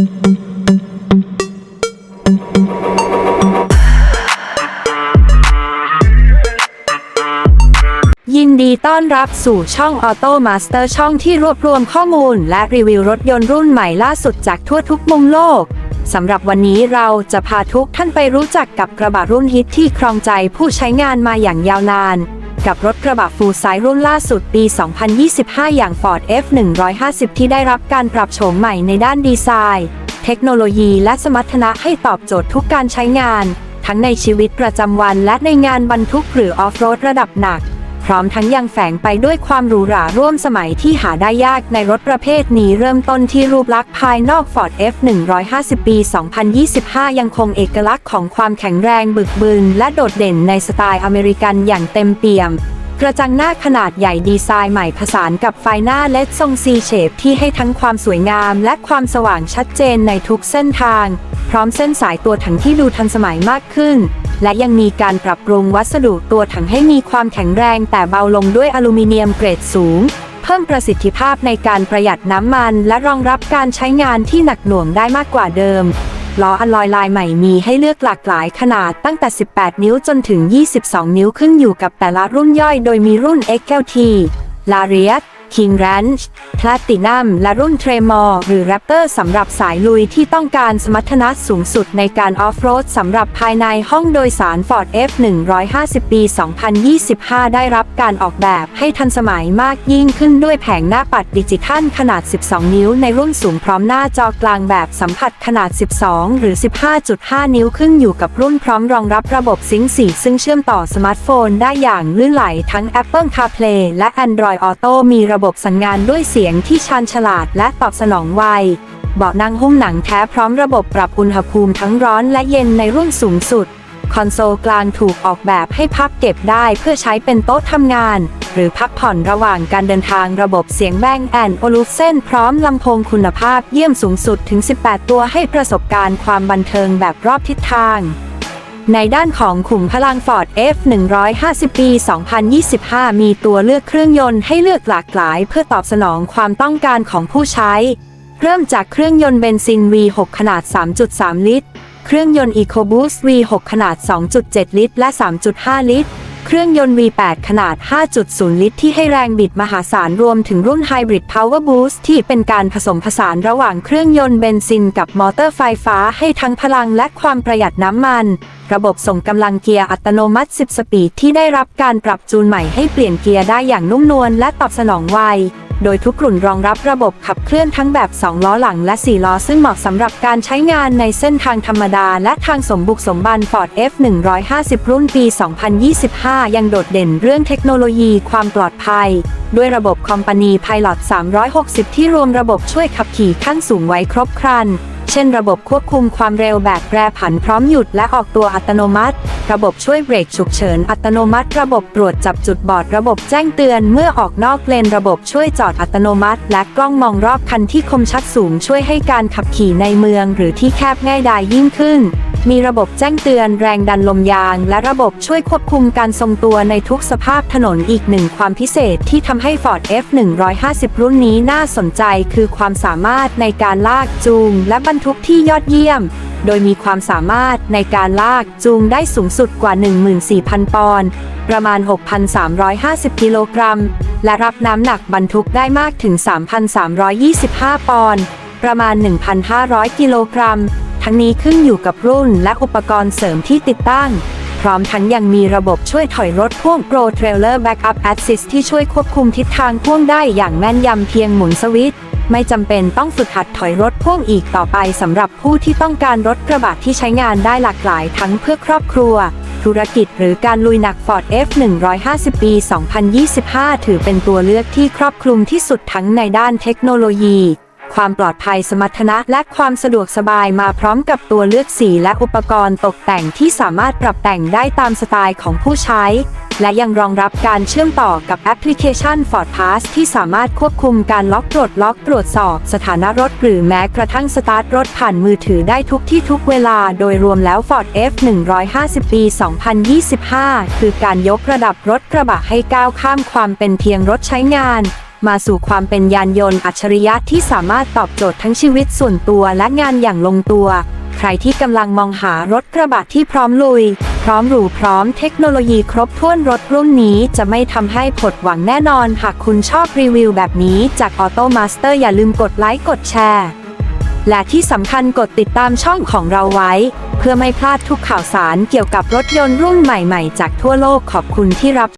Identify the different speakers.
Speaker 1: ยินดีต้อนรับสู่ช่อง Auto Master ช่องที่รวบรวมข้อมูล และรีวิวรถยนต์รุ่นใหม่ล่าสุดจากทั่วทุกมุมโลก สำหรับวันนี้เราจะพาทุกท่านไปรู้จักกับกระบะรุ่นฮิตที่ครองใจผู้ใช้งานมาอย่างยาวนาน กับรถกระบะฟูลไซส์รุ่นล่าสุดปี 2025 อย่าง Ford F150 ที่ได้รับการปรับโฉมใหม่ในด้านดีไซน์ เทคโนโลยีและสมรรถนะให้ตอบโจทย์ทุกการใช้งาน ทั้งในชีวิตประจำวันและในงานบรรทุกหรือออฟโรดระดับหนัก พร้อมทั้งยังแฝงไปด้วยความหรูหราร่วมสมัยที่หาได้ยากในรถประเภทนี้เริ่มต้นที่รูปลักษณ์ภายนอก Ford F150 ปี 2025 ยังคงเอกลักษณ์ของความแข็งแรงบึกบึนและโดดเด่นในสไตล์อเมริกันอย่างเต็มเปี่ยมกระจังหน้าขนาดใหญ่ดีไซน์ใหม่ผสานกับไฟหน้าเลดทรง C shape ที่ให้ทั้งความสวยงามและความสว่างชัดเจนในทุกเส้นทาง พร้อมเส้นสายตัวถังที่ดูทันสมัยมากขึ้น และยังมีการปรับปรุงวัสดุตัวถังให้มีความแข็งแรงแต่เบาลงด้วยอลูมิเนียมเกรดสูง เพิ่มประสิทธิภาพในการประหยัดน้ำมัน และรองรับการใช้งานที่หนักหน่วงได้มากกว่าเดิมล้ออลลอยลายใหม่มีให้เลือกหลากหลายขนาดตั้งแต่ 18 นิ้วจนถึง 22 นิ้วขึ้นอยู่กับแต่ละรุ่นย่อย โดยมีรุ่น XLT Lariat King Ranch Platinum และรุ่น Tremor หรือ Raptor สำหรับสายลุยที่ต้องการสมรรถนะสูงสุดในการออฟโรดสำหรับภายในห้องโดยสาร Ford F150 ปี 2025 ได้รับการออกแบบให้ทันสมัยมากยิ่งขึ้นด้วยแผงหน้าปัดดิจิทัลขนาด 12 นิ้วในรุ่นสูงพร้อมหน้าจอกลางแบบสัมผัสขนาด 12 หรือ 15.5 นิ้วขึ้นอยู่กับรุ่นพร้อมรองรับระบบซิงค์4ซึ่งเชื่อมต่อสมาร์ทโฟนได้อย่างลื่นไหลทั้ง Apple CarPlay และ Android Auto มีระระบบสั่งงานด้วยเสียงที่ชาญฉลาดและตอบสนองไว เบาะนั่งหุ้มหนังแท้พร้อมระบบปรับอุณหภูมิทั้งร้อนและเย็นในรุ่นสูงสุด คอนโซลกลางถูกออกแบบให้พับเก็บได้เพื่อใช้เป็นโต๊ะทำงาน หรือพักผ่อนระหว่างการเดินทางระบบเสียงแบงแอนโอลูเซนพร้อมลำโพงคุณภาพเยี่ยมสูงสุดถึง 18 ตัวให้ประสบการณ์ความบันเทิงแบบรอบทิศทาง ในด้านของขุมพลัง Ford F150 ปี 2025 มีตัวเลือกเครื่องยนต์ให้เลือกหลากหลาย เพื่อตอบสนองความต้องการของผู้ใช้ เริ่มจากเครื่องยนต์เบนซิน V6 ขนาด 3.3 ลิตร เครื่องยนต์ EcoBoost V6 ขนาด 2.7 ลิตร และ 3.5 ลิตร เครื่องยนต์ V8 ขนาด 5.0 ลิตรที่ให้แรงบิดมหาศาลรวมถึงรุ่น Hybrid Power Boost ที่เป็นการผสมผสานระหว่างเครื่องยนต์เบนซินกับมอเตอร์ไฟฟ้าให้ทั้งพลังและความประหยัดน้ำมัน ระบบส่งกำลังเกียร์อัตโนมัติ 10 สปีดที่ได้รับการปรับจูนใหม่ให้เปลี่ยนเกียร์ได้อย่างนุ่มนวลและตอบสนองไว โดยทุกรุ่นรองรับระบบขับเคลื่อนทั้งแบบ 2 ล้อหลังและ 4 ล้อ ซึ่งเหมาะสำหรับการใช้งานในเส้นทางธรรมดา และทางสมบุกสมบัน Ford F150 รุ่นปี 2025 ยังโดดเด่นเรื่องเทคโนโลยีความปลอดภัย ด้วยระบบคอมพานี Pilot 360 ที่รวมระบบช่วยขับขี่ขั้นสูงไว้ครบครัน เช่นระบบควบคุมความเร็วแบบแปรผันพร้อมหยุดและออกตัวอัตโนมัติ ระบบช่วยเบรกฉุกเฉินอัตโนมัติ ระบบตรวจจับจุดบอดระบบแจ้งเตือนเมื่อออกนอกเลนระบบช่วยจอดอัตโนมัติ และกล้องมองรอบคันที่คมชัดสูงช่วยให้การขับขี่ในเมือง หรือที่แคบง่ายดายยิ่งขึ้น มีระบบแจ้งเตือนแรงดันลมยาง และระบบช่วยควบคุมการทรงตัวในทุกสภาพถนนอีกหนึ่งความพิเศษที่ทำให้ Ford F150 รุ่นนี้น่าสนใจคือความสามารถในการลากจูง และบรรทุกที่ยอดเยี่ยม โดยมีความสามารถในการลากจูงได้สูงสุดกว่า 14,000 ปอนด์ประมาณ 6,350 กิโลกรัม และรับน้ำหนักบรรทุกได้มากถึง 3,325 ปอนด์ประมาณ 1,500 กิโลกรัม ทั้งนี้ขึ้นอยู่กับรุ่นและอุปกรณ์เสริมที่ติดตั้ง พร้อมทั้งยังมีระบบช่วยถอยรถพ่วง Pro Trailer Backup Assist ที่ช่วยควบคุมทิศทางพ่วงได้อย่างแม่นยำเพียงหมุนสวิตช์ไม่จำเป็นต้องฝึกหัดถอยรถพ่วงอีกต่อไปสำหรับผู้ที่ต้องการรถกระบะที่ใช้งานได้หลากหลายทั้งเพื่อครอบครัว ธุรกิจหรือการลุยหนัก Ford F150 ปี 2025 ถือเป็นตัวเลือกที่ครอบคลุมที่สุดทั้งในด้านเทคโนโลยี ความปลอดภัยสมรรถนะ และความสะดวกสบายมาพร้อมกับตัวเลือกสีและอุปกรณ์ตกแต่งที่สามารถปรับแต่งได้ตามสไตล์ของผู้ใช้ และยังรองรับการเชื่อมต่อกับแอปพลิเคชัน Ford Pass ที่สามารถควบคุมการล็อกตรวจล็อกตรวจสอบสถานะรถหรือแม้กระทั่งสตาร์ทรถผ่านมือถือได้ทุกที่ทุกเวลา โดยรวมแล้ว Ford F150 ปี 2025 คือการยกระดับรถกระบะให้ก้าวข้ามความเป็นเพียงรถใช้งาน มาสู่ความเป็นยานยนต์อัจฉริยะที่สามารถตอบโจทย์ทั้งชีวิตส่วนตัวและงานอย่างลงตัว ใครที่กำลังมองหารถกระบะที่พร้อมลุย พร้อมหรูพร้อมเทคโนโลยีครบถ้วนรถรุ่นนี้จะไม่ทำให้ผดหวังแน่นอน หากคุณชอบรีวิวแบบนี้จาก Auto Master อย่าลืมกดไลค์กดแชร์และที่สำคัญกดติดตามช่องของเราไว้ เพื่อไม่พลาดทุกข่าวสารเกี่ยวกับรถยนต์รุ่นใหม่ๆ จากทั่วโลกขอบคุณที่รับ